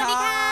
วัสดีส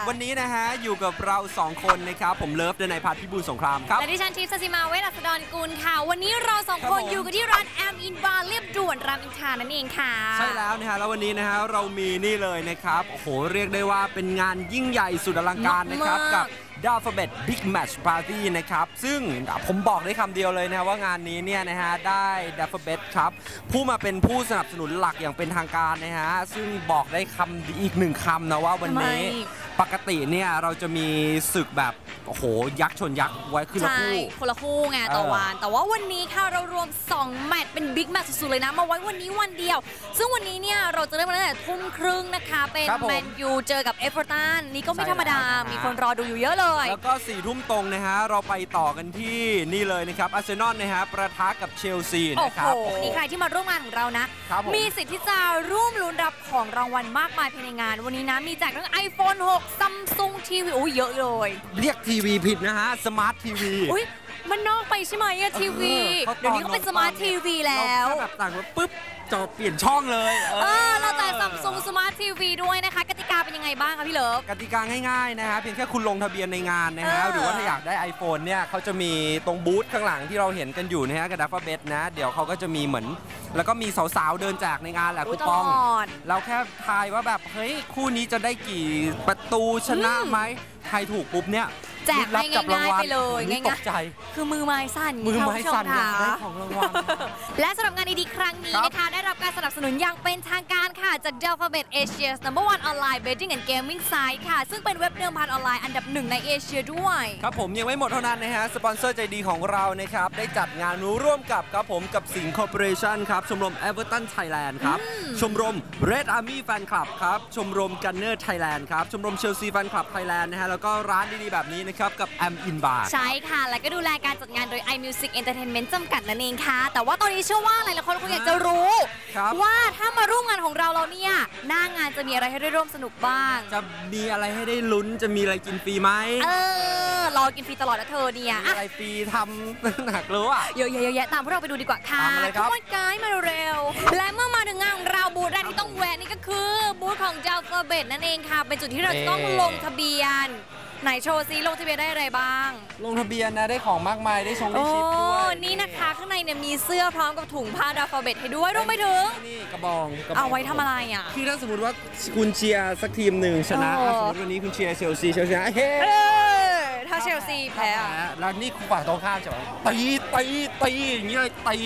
วัสดีคค่ะรับวันนี้นะฮะ อยู่กับเรา 2 คนนะครับ ผมเลิฟเดนายพัฒน์พิบูลสงครามครับ และดิฉันทิพย์สสิมาเวชอัสดรกุลค่ะ วันนี้เราสองครับคนผมอยู่กันที่ร้านแอมอินบาร์เรียบด่วนรามอินทรานั่นเองค่ะ ใช่แล้วนะฮะ แล้ววันนี้นะฮะ เรามีนี่เลยนะครับ โอ้โห เรียกได้ว่าเป็นงานยิ่งใหญ่สุดอลังการนะครับมากๆกับ d a l p h a b e t Big Match Party นะครับ ซึ่งผมบอกได้คำเดียวเลยนะว่างานนี้เนี่ยนะฮะ ได้ d a l p h a b e t ครับ ผู้มาเป็นผู้สนับสนุนหลักอย่างเป็นทางการนะฮะ ซึ่งบอกได้คำอีกหนึ่งคำนะว่าวันนี้ทำไม ปกติเนี่ยเราจะมีศึกแบบโอ้โหยักษ์ชนยักษ์ไว้ขึ้นละใช่คู่คนละคู่ไงต่อเออวัน แต่ว่าวันนี้ค่ะเรารวม 2 แมตช์เป็นบิ๊กแมตช์สุดๆเลยนะมาไว้วันนี้วันเดียว ซึ่งวันนี้เนี่ยเราจะเริ่มกันตั้งแต่ทุ่มครึ่งนะคะ เป็นครับผมแมนยูเจอกับเอฟเวอร์ตันนี่ก็ไม่ใช่ธรรมดาแล้วนะฮะมีคนรอดูอยู่เยอะเลย แล้วก็สี่ทุ่มตรงนะฮะเราไปต่อกันที่นี่เลยนะครับอาร์เซนอลนะฮะประทะกับเชลซีโอ้นะคโหรับวันนี้ใครที่มาร่วมงานของเรานะครับผมมีสิทธิ์ที่จะร่วมลุ้นรับของรางวัลมากมายภายในงาน วันนี้นะมีแจกทั้ง iPhone 6 Samsung TV อุ้ยเยอะเลย เรียกทีวีผิดนะฮะ สมาร์ททีวีอุ้ยมันนอกไปใช่ไหมอะทีวี เดี๋ยวนี้ก็เป็นสมาร์ททีวีแล้วเราแค่แบบต่างว่าปุ๊บจอเปลี่ยนช่องเลย เออ เราแต่ Samsung Smart TV ด้วยนะคะกติกา เป็นยังไงบ้างคะพี่เลิฟ กติกาง่ายๆนะฮะเพียงแค่คุณลงทะเบียนในงานนะฮะเออหรือว่าถ้าอยากได้ iPhone เนี่ยเขาจะมีตรงบูธข้างหลังที่เราเห็นกันอยู่นะฮะกระดาษเบสนะ เดี๋ยวเขาก็จะมีเหมือน แล้วก็มีสาวๆ เดินแจกในงานแหละอุ๊คูยตปองลอดเราแค่ทายว่าแบบ เฮ้ย คู่นี้จะได้กี่ประตูชนะอืม ไหมทายถูกปุ๊บเนี่ย แจกให้รับจับรางวัง่ายๆไปเลยนี่ง่ายๆตกใจคือมือไม้สั่นมือไม้สั่นค่ะอยากได้ของรางวัลและสำหรับงานดีๆครั้งนี้ครับนะคะ ได้รับการสนับสนุนอย่างเป็นทางการค่ะจาก Delphabet Asia's number one online betting and gaming site ค่ะ ซึ่งเป็นเว็บเดิมพันออนไลน์อันดับหนึ่งในเอเชียด้วย ครับผมยังไม่หมดเท่านั้นนะฮะ สปอนเซอร์ใจดีของเรานะครับ ได้จัดงานร่วมกับครับผมกับสิงห์คอร์ปอเรชั่นครับชมรม Everton Thailand ครับชมรม Red Army Fan Club ครับชมรม Gunner Thailand ครับชมรม Chelsea Fan Club Thailand นะฮะแล้วก็ร้านดีๆแบบนี้นะครับกับ Am In Bar ใช่ค่ะ และก็ดูแลการจัดงานโดย iMusic Entertainment จำกัดนั่นเองค่ะ แต่ว่าตอนนี้เชื่อว่าหลายๆคนคงอยากจะรู้ครับว่าถ้ามาร่วมงานของเราเราเนี่ยหน้างานจะมีอะไรให้ได้ร่วมสนุกบ้าง จะมีอะไรให้ได้ลุ้นจะมีอะไรกินฟรีไหมเออรอกินฟรีตลอดนะเธอเนี่ยมีอะอะไรฟรีทำหนักรู้อะเยอะๆเยอะแยะตามพวกเราไปดูดีกว่าค่ะตามมาเลยครับทุกคนกายมาเร็ว และเมื่อมาถึงงานของเราบูธแรกที่ต้องแวะนี่ก็คือบูธของ j a l p h a b e t นั่นเองค่ะ เป็นจุดที่เราจะต้องลงทะเบียน ไหนโชว์ซิลงทะเบียนได้อะไรบ้างลงทะเบียนนะได้ของมากมายได้ชงได้โอ้ชิปด้วยนี่นะคะข้างในเนี่ยมีเสื้อพร้อมกับถุงผ้าดาฟาเบตให้ด้วยรวมไปถึง นี่กระบองกระบงเอาไว้ทำอะไรอะ คือถ้าสมมติว่าคุณเชียร์สักทีมหนึ่งชนะเออ อะสมมติวันนี้คุณเชียร์เชลซีเชลซีชนะเฮ้เออถ้าเชลซีแพ้อะแล้วนี่คู่ฝ่ายตรงข้ามจะแบบตีตีตีอย่างนี้เลยตี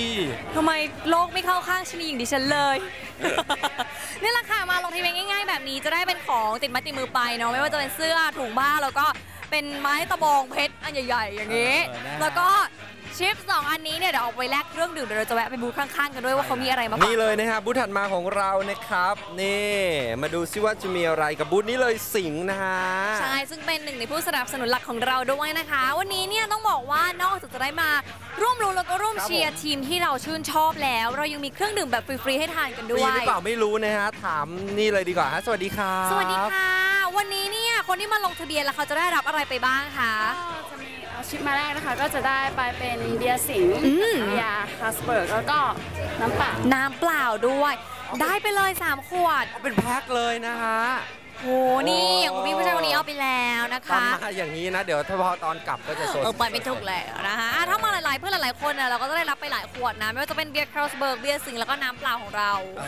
ทำไมโลกไม่เข้าข้างชนีอย่างดิฉันเลย นี่แหละค่ะมาลงทะเบียนง่ายๆ แบบนี้จะได้เป็นของติดไม้ติดมือไปเนาะไม่ว่าจะเป็นเสื้อถุงผ้าแล้วก็เป็นไม้ตะบองเพชรอันใหญ่ ๆ อย่างนี้เออนะฮะแล้วก็ ชิปสองอันนี้เนี่ยเดี๋ยวเอาไปแลกเครื่องดื่มเดี๋ยวเราจะแวะไปบูธข้างๆกันด้วยว่าเขามีอะไรมาฝากนี่เลยนะครับบูธถัดมาของเรานะครับ นี่มาดูซิว่าจะมีอะไรกับบูธนี้เลยสิงห์นะฮะใช่ซึ่งเป็นหนึ่งในผู้สนับสนุนหลักของเราด้วยนะคะ วันนี้เนี่ยต้องบอกว่านอกจากจะได้มาร่วมรุ้นแล้วก็ร่วมครับเชียร์ทีมที่เราชื่นชอบแล้ว เรายังมีเครื่องดื่มแบบฟรีๆให้ทานกันฟด้รีวยหรือเปล่าไม่รู้นะฮะถามนี่เลยดีกว่าฮะสวัสดีครับสวัสดีค่ะ วันนี้เนี่ยคนที่มาลงทะเบียนแล้วเขาจะได้รับอะไรไปบ้างคะ ก็จะมีเอาชิปมาแรกนะคะ ก็จะได้ไปเป็นเบียร์สิงห์อืมเบียร์คาสเบิร์กแล้วก็น้ำเปล่าน้ำเปล่าด้วย ได้ไปเลย 3 ขวด เป็นแพ็คเลยนะฮะ โหนี่อย่างคุณพี่ผู้ชายคนนี้เอาไปแล้วนะตอนคะ มาอย่างนี้นะ เดี๋ยวถ้าพอตอนกลับก็จะโซน เออไปไม่ถูกแล้วนะคะอะถ้ามาหลายๆเพื่อนหลายๆคนน่ะเราก็จะได้รับไปหลายขวดนะ ไม่ว่าจะเป็นเบียร์คาร์ลสเบิร์กเบียร์สิงห์แล้วก็น้ำเปล่าของเรา เอ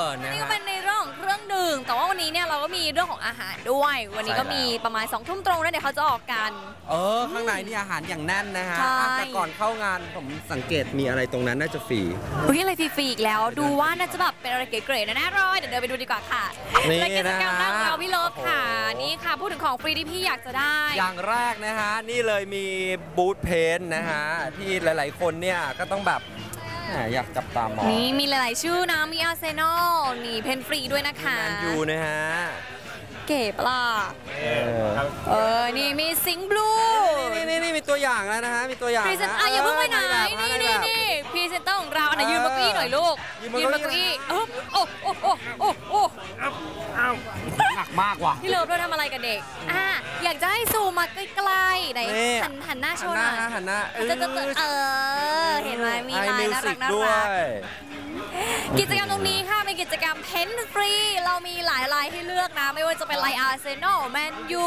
อ นะนี่ก็ฮะ เป็นในเรื่องของเครื่องดื่มแต่ว่าวันนี้เนี่ยเราก็มีเรื่องของอาหารด้วย วันนี้ก็ใช่แล้วมีประมาณ2องทุ่มตรงแล้วเดี๋ยวเขาจะออกกัน เออ ข้างในนี่อาหารอย่างแน่นนะฮะใช่ อะแต่ก่อนเข้างานผมสังเกตมีอะไรตรงนั้นน่าจะฟรี อุ้ยอะไรฟรีๆอีกแล้ว ดูว่าน่าจะแบบเป็นอะไรเก๋ๆนะแน่รอยเดี๋ยวเดินไปดูดีกว่าค่ะนี่และกิจกรรมแรกของเราพี่เลิฟค่ะโอ้โหนี่ค่ะพูดถึงของฟรีที่พี่อยากจะได้ อย่างแรกนะฮะนี่เลยมีบูธเพนท์นะฮะที่หลาย ๆ คนเนี่ยก็ต้องแบบแหมอยากจับตามองนี่มีหลาย ๆ ชื่อนะมีอาร์เซนอลนี่เพนฟรีด้วยนะคะแมนยูนะฮะเก๋ปะล่ะเออเออ นี่มีสิงห์บลู นี่นี่นี่มีตัวอย่างแล้วนะฮะ มีตัวอย่างพรีเซนนะอะอย่าเพิ่งไปไหนแบบนี่ในนี่แบบนี่พรีเซนเตอร์ของเราอั นไหนเออยืนมาเก้าอี้หน่อยลูก ยืนบนยืนมาเก้าเก้าอี้อี้เออโอ้โอ้โอ้โอ้โอ้หนักมากว่ะพี่เลิฟด้วยทำอะไรกับเด็กอะอยากจะให้ซูมมาใกล้ๆไหนนี่หันหันหน้าโชหัว์นหหน่น้าอยหันหน้าเออจะจะจะเออเห็นไหมมีลายน่ารักน่าด้วรักย กิจกรรมตรงนี้ค่ะเป็นกิจกรรมเพนฟรี เรามีหลายลายให้เลือกนะ ไม่ว่าจะเป็นลายอาร์เซนอลแมนยู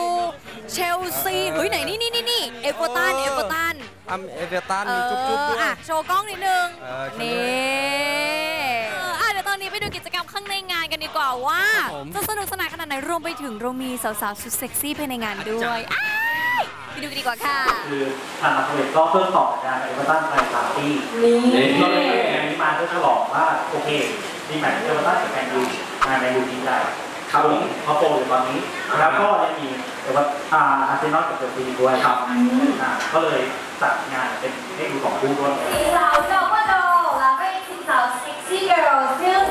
เชลซีเฮ้ยไหนนี่นี่นี่นี่เอเวอร์ตันเอเวอร์ตันอัมเอเวอร์ตันเอมีจุ๊บๆด้วอยอะโชว์กล้องนิดนึงเออโชว์นี่เอออะเดี๋ยวตอนนี้ไปดูกิจกรรมข้างในงานกันดีกว่าว่าครับผมจะสนุกสนานขนาดไหนรวมไปถึงเรามีสาวๆสุดเซ็กซี่ภายในงานด้วยอ้ายไป ดูกันดีกว่าค่ะ คือทางนักเรียนก็เพิ่มต่อจากงานเอเวอร์ตันไทยปาร์ตี้นี่ก็เลยงานนี้มาเพื่อฉลองว่าโอเคมีแมตช์เอเวอร์ตันกับแมนยูมาแมนยูทีมใหญ่ครับผมเขาโปรอยู่ตอนนี้ แล้วก็ยังมีเอเวอร์อ่าอาร์เซนอลกับเชลซีด้วยครับอ่าก็เลยจัดงานเป็นให้ดูสองคู่ด้วยสีสาวโจก็โจแล้วก็สีสาวเซ็กซี่เกิร์ลซึ่ง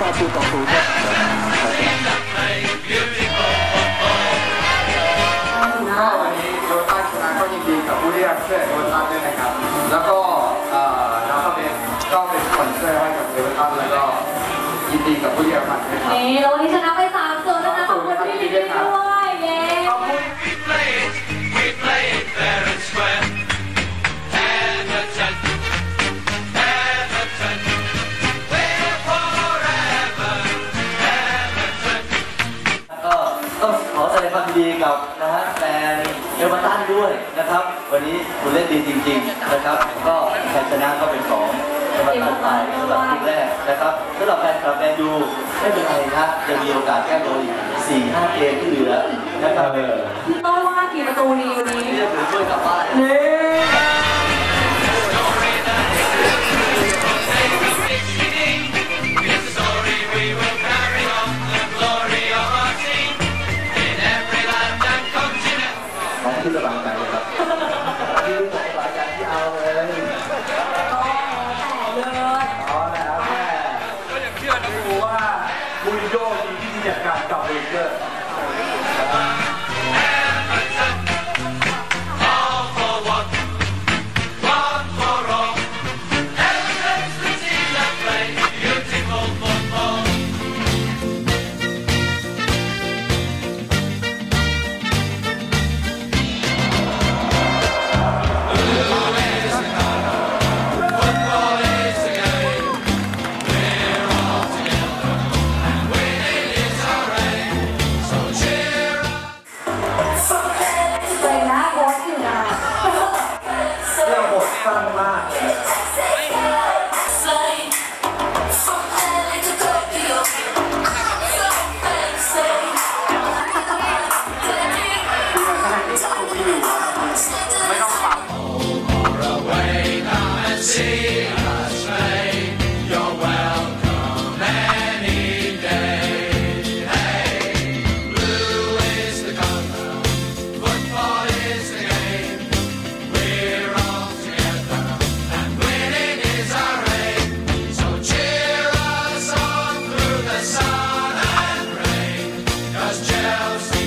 สามประตูต่อศูนย์ครับก็วันนี้โยต้าชนะก็ยินดีกับผู้ที่รับเสื้อโยต้าด้วยนะครับ แล้วก็เอ่อน้องก็เป็นก็เป็นสปอนเซอร์ให้กับโยต้าแล้วก็ยินดีกับผู้ที่รับมันด้วยครับนี่แล้ววันนี้ชนะไป วันนี้คุณเล่นดีจริง ๆ นะครับ ก็ชัยชนะก็เป็นของเอเวอร์ตันไปสำหรับทีมแรกนะครับสำหรับแฟนคลับแมนยูไม่เป็นไรนะจะมีโอกาสแก้ตัวอีกสี่ห้าเกมที่เหลือนะครับต้นว่ากี่ประตูดีวันนี้ที่จะถือถ้วยกลับบ้าน It's house.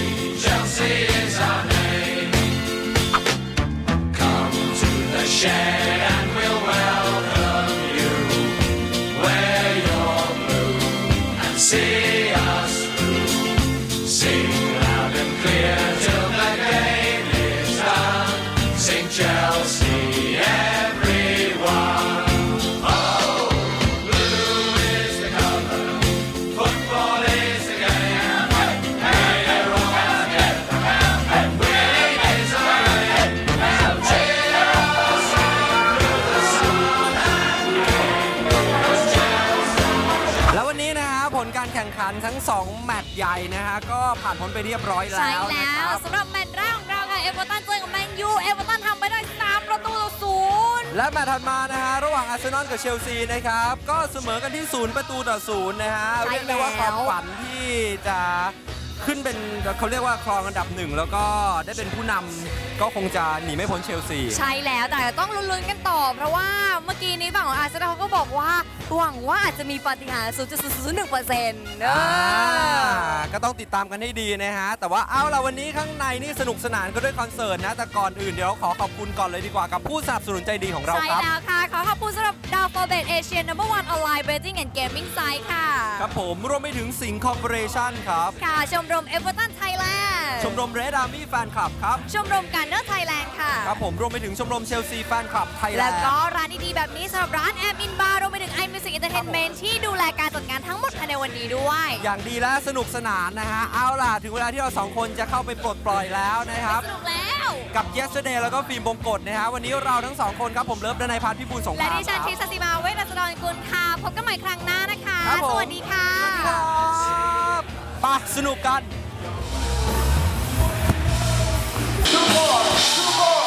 ทั้ง 2 แมตช์ใหญ่นะฮะ ก็ผ่านพ้นไปเรียบร้อยใช่แล้วนะแล้ควรับสำหรับแมตช์แรกของเราค่ะเอเวอร์ตันเจอกับแมนยูเอเวอร์ตันทำไปได้3ประตูต่อศูนย์และแมตช์ถัดมานะฮะ ระหว่างอาร์เซนอลกับเชลซีนะครับ ก็เสมอกันที่0ประตูต่อศูนย์นะฮะใช่เรียกได้ว่าแล้วความฝันที่จะขึ้นเป็นเขาเรียกว่าครองอันดับหนึ่งแล้วก็ได้เป็นผู้นำก็คงจะหนีไม่พ้นเชลซี ใช่แล้วแต่ต้องลุ้นๆกันต่อ เพราะว่าเมื่อกี้นี้ฝั่งของอาร์เซนอลเขาก็บอกว่าหวังว่าอาจจะมีปาฏิหาริย์0.001เปอร์เซ็นต์อ่าก็ต้องติดตามกันให้ดีนะฮะ แต่ว่าเอาล่ะวันนี้ข้างในนี่สนุกสนานก็ด้วยคอนเสิร์ตนะ แต่ก่อนอื่นเดี๋ยวขอขอบคุณก่อนเลยดีกว่ากับผู้สนับสนุนใจดีของเราใช่ครับแล้วค่ะ ขอขอบคุณสำหรับดาวโฟเบตเอเชียนัมเบอร์วันออนไลน์เบ t ติ้งแอนด์เกมมิ่งไซต์ค่ะ ครับผมรวมไปถึงสิงห์คอร์ปอเรชั่นครับ ค่ะชมรมเอเวอร์ตันไทยแลนด์ ชมรมเรดอาร์มี่แฟนคลับครับ ชมรมการเนอร์ไทยแลนด์ค่ะ ครับผมรวมไปถึงชมรมเชลซีแฟนคลับไทยแลแล้วนด์ก็ร้านดีๆแบบนี้สำหรับร้านแอมอินบาร์รวมไปถึงไอมิวสิกเอนเตอร์เทนเมนต์ที่ดูแลการจัดงานทั้งหมดภายในวันนี้ด้วย อย่างดีและสนุกสนานนะฮะ เอาล่ะ ถึงเวลาที่เราสองคนจะเข้าไปปลดปล่อยแล้วนะครับ สนุกแล้ว กับ Yesterday แล้วก็ฟิล์มบงกฎนะฮะ วันนี้เราทั้งสองคนครับผมเลิฟดนายพัฒน์พิบูลสงคและรามดิฉันครับทิสสิมาเวทนัสดรกุลค่ะพบกันใหม่ครั้งหน้านะคะครับผมสวัสดีค่ะครับไปสนุกกัน more, two more.